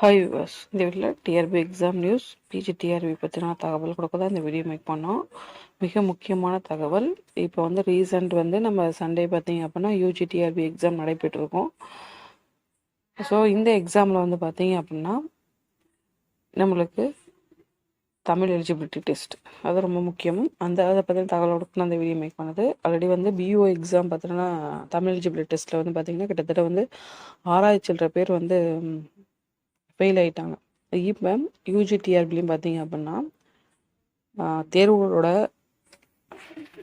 Hi விவாஸ் இந்த வீட்டில் TRB exam news PG TRB பற்றின தகவல் கொடுக்க தான் இந்த வீடியோ மேக் பண்ணோம். மிக முக்கியமான தகவல் இப்போ வந்து ரீசெண்ட் வந்து நம்ம சண்டே பார்த்தீங்க அப்படின்னா யூஜி டிஆர்பி எக்ஸாம் நடைபெற்றிருக்கோம். ஸோ இந்த எக்ஸாமில் வந்து பார்த்தீங்க அப்படின்னா நம்மளுக்கு தமிழ் எலிஜிபிலிட்டி டெஸ்ட் அது ரொம்ப முக்கியம். அந்த அதை பற்றின தகவல் கொடுக்கணும் அந்த வீடியோ மேக் பண்ணது. ஆல்ரெடி வந்து பிஓ எக்ஸாம் பார்த்தீங்கன்னா தமிழ் எலிஜிபிலிட்டி டெஸ்ட்டில் வந்து பார்த்திங்கன்னா கிட்டத்தட்ட வந்து ஆறாயிரத்தி பேர் வந்து ஃபெயில் ஆகிட்டாங்க இப்போ யூஜி டிஆர்பிலையும் பார்த்தீங்க அப்படின்னா தேர்வுகளோட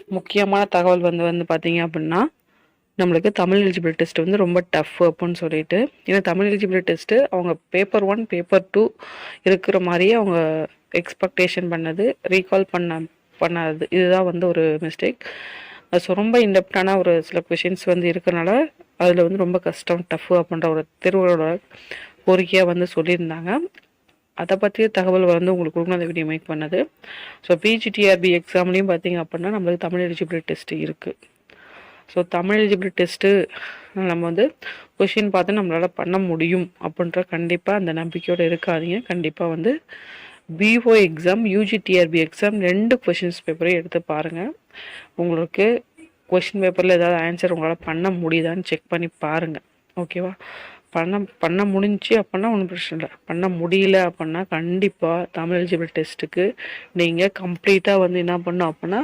முக்கியமான தகவல் வந்து வந்து பார்த்தீங்க அப்படின்னா நம்மளுக்கு தமிழ் எலிஜிபிள் டெஸ்ட் வந்து ரொம்ப டஃப் அப்படின்னு சொல்லிட்டு ஏன்னா தமிழ் எலிஜிபிள் டெஸ்ட்டு அவங்க பேப்பர் ஒன் பேப்பர் டூ இருக்கிற மாதிரியே அவங்க எக்ஸ்பெக்டேஷன் பண்ணது ரீகால் பண்ண பண்ணாது. இதுதான் வந்து ஒரு மிஸ்டேக் ஸோ ரொம்ப இன்டெப்டான ஒரு சில கொஷின்ஸ் வந்து இருக்கிறனால அதில் வந்து ரொம்ப கஷ்டம் டஃப் அப்படின்ற ஒரு தேர்வுகளோட கோரிக்கையாக வந்து சொல்லியிருந்தாங்க. அதை பற்றிய தகவல் வந்து உங்களுக்கு கொடுக்கணும். அந்த வீடியோ மேக் பண்ணது. ஸோ பிஜிடிஆர்பி எக்ஸாம்லேயும் பார்த்தீங்க அப்படின்னா நம்மளுக்கு தமிழ் எலிஜிபிலிட்டி டெஸ்ட்டு இருக்குது ஸோ தமிழ் எலிஜிபிலிட்டி டெஸ்ட்டு நம்ம வந்து கொஷின் பார்த்து நம்மளால் பண்ண முடியும் அப்படின்ற கண்டிப்பாக அந்த நம்பிக்கையோடு இருக்காதீங்க. கண்டிப்பாக வந்து PO exam UG TRB exam ரெண்டு கொஷின்ஸ் பேப்பரையும் எடுத்து பாருங்கள் உங்களுக்கு கொஷின் பேப்பரில் ஏதாவது ஆன்சர் உங்களால் பண்ண முடியுதான்னு செக் பண்ணி பாருங்கள் ஓகேவா பண்ண பண்ண முடிஞ்சு அப்படின்னா ஒன்றும் பிரச்சனை இல்லை. பண்ண முடியல அப்படின்னா கண்டிப்பாக தமிழ் எலிஜிபிள் டெஸ்ட்டுக்கு நீங்கள் கம்ப்ளீட்டாக வந்து என்ன பண்ணும் அப்படின்னா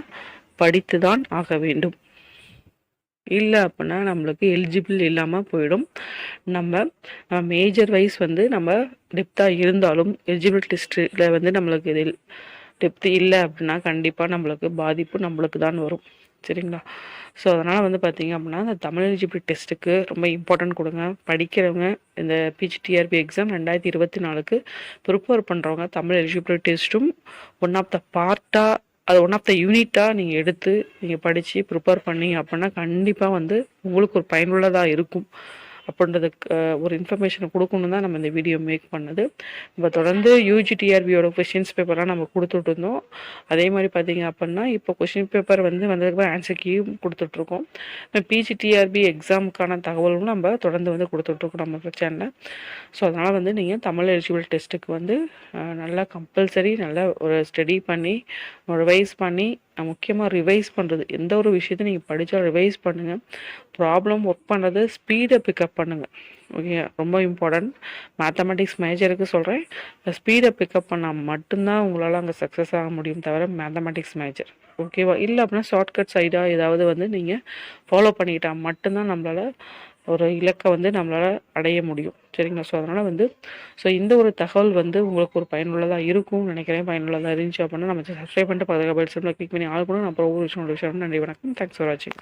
படித்து தான் ஆக வேண்டும். இல்லை அப்படின்னா நம்மளுக்கு எலிஜிபிள் இல்லாமல் போயிடும். நம்ம நம்ம மேஜர் வைஸ் வந்து நம்ம டெப்த்தாக இருந்தாலும் எலிஜிபிள் டெஸ்ட்டில் வந்து நம்மளுக்கு இதில் டெப்த்து இல்லை அப்படின்னா கண்டிப்பாக நம்மளுக்கு பாதிப்பு நம்மளுக்கு தான் வரும். சரிங்களா? ஸோ அதனால் வந்து பார்த்தீங்க அப்படின்னா இந்த தமிழ் எலிஜிபிலிட்டி டெஸ்ட்டுக்கு ரொம்ப இம்பார்ட்டன்ட் கொடுங்க. படிக்கிறவங்க இந்த பிஜிடிஆர்பி எக்ஸாம் ரெண்டாயிரத்தி இருபத்தி நாலுக்கு ப்ரிப்பேர் பண்ணுறவங்க தமிழ் எலிஜிபிலிட்டி டெஸ்ட்டும் ஒன் ஆஃப் த பார்ட்டாக அது ஒன் ஆஃப் த யூனிட்டாக நீங்கள் எடுத்து நீங்கள் படித்து ப்ரிப்பேர் பண்ணீங்க அப்படின்னா கண்டிப்பாக வந்து உங்களுக்கு ஒரு பயனுள்ளதாக இருக்கும். அப்படின்றதுக்கு ஒரு இன்ஃபர்மேஷனை கொடுக்கணும் தான் நம்ம இந்த வீடியோ மேக் பண்ணது. நம்ம தொடர்ந்து யூஜிடிஆர்பியோட கொஷின்ஸ் பேப்பர்லாம் நம்ம கொடுத்துட்டு இருந்தோம். அதே மாதிரி பார்த்தீங்க அப்படின்னா இப்போ கொஷின் பேப்பர் வந்து வந்ததுக்கு ஆன்சர் கீயும் கொடுத்துட்ருக்கோம் பிஜிடிஆர்பி எக்ஸாமுக்கான தகவலும் நம்ம தொடர்ந்து வந்து கொடுத்துட்ருக்கோம் நம்ம சேனலில் ஸோ அதனால் வந்து நீங்கள் தமிழ் எலிஜிபிள் டெஸ்ட்டுக்கு வந்து நல்லா கம்பல்சரி நல்லா ஒரு ஸ்டடி பண்ணி ரிவைஸ் பண்ணி முக்கியமாக ரிவைஸ் பண்ணுறது எந்த ஒரு விஷயத்தையும் நீங்கள் படித்தா ரிவைஸ் பண்ணுங்கள் ப்ராப்ளம் ஒர்க் பண்ணுறது ஸ்பீடை பிக்கப் பண்ணுங்கள் ஓகே ரொம்ப இம்பார்ட்டண்ட் மேத்தமெட்டிக்ஸ் மேஜருக்கு சொல்கிறேன் ஸ்பீடை பிக்கப் பண்ணால் மட்டும்தான் உங்களால் அங்கே சக்ஸஸ் ஆக முடியும் தவிர மேத்தமெட்டிக்ஸ் மேஜர் ஓகேவா இல்லை அப்படின்னா ஷார்ட்கட் சைடாக ஏதாவது வந்து நீங்கள் ஃபாலோ பண்ணிக்கிட்டால் மட்டும்தான் நம்மளால் ஒரு இலக்கை வந்து நம்மளால் அடைய முடியும். சரிங்களா? ஸோ அதனால் வந்து ஸோ இந்த ஒரு தகவல் வந்து உங்களுக்கு ஒரு பயனுள்ளதாக இருக்கும்னு நினைக்கிறேன். பயனுள்ளதாக இருந்துச்சு அப்படின்னா நம்ம சப்ஸ்கிரைப் பண்ணிட்டு பதக்க பயிற்சி கிளிக் பண்ணி ஆள் பண்ணணும் அப்புறம் ஒவ்வொரு விஷயம் நன்றி வணக்கம். தேங்க்ஸ் ஃபார் வாட்சிங்